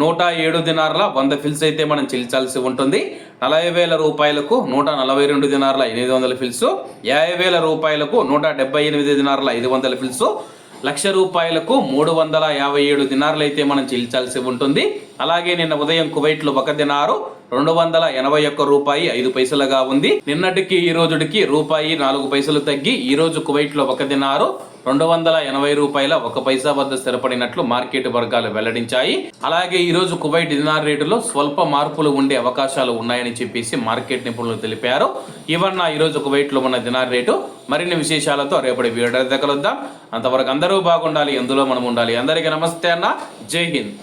నూట ఏడు దినార్ల వంద ఫిల్స్ అయితే మనం చెల్లించాల్సి ఉంటుంది. నలభై వేల రూపాయలకు నూట నలభై రెండు దినార్ల ఎనిమిది వందల ఫిల్స్ యాభై వేల రూపాయలకు నూట డెబ్బై ఎనిమిది దినార్ల ఐదు వందల ఫిల్స్ లక్ష రూపాయలకు మూడు వందల యాభై ఏడు దినార్లు అయితే మనం చెల్లించాల్సి ఉంటుంది. అలాగే నిన్న ఉదయం కువైట్లో ఒక దినారు రెండు వందల ఎనభై ఒక్క రూపాయి ఐదు పైసలుగా ఉంది. నిన్నటికి ఈ రోజుకి రూపాయి నాలుగు పైసలు తగ్గి ఈ రోజు కువైట్లో ఒక దినారు. రెండు వందల ఎనభై రూపాయల ఒక పైసా వద్ద స్థిరపడినట్లు మార్కెట్ వర్గాలు వెల్లడించాయి. అలాగే ఈ రోజు కువైట్ దినార్ రేటులో స్వల్ప మార్పులు ఉండే అవకాశాలు ఉన్నాయని చెప్పేసి మార్కెట్ నిపుణులు తెలిపారు. ఇవన్న ఈ రోజు కువైట్లో ఉన్న దినార్ రేటు. మరిన్ని విశేషాలతో రేపటి వీడియో దగ్గర అంతవరకు అందరూ బాగుండాలి ఎందులో మనం ఉండాలి. అందరికీ నమస్తే అన్న. జై హింద్.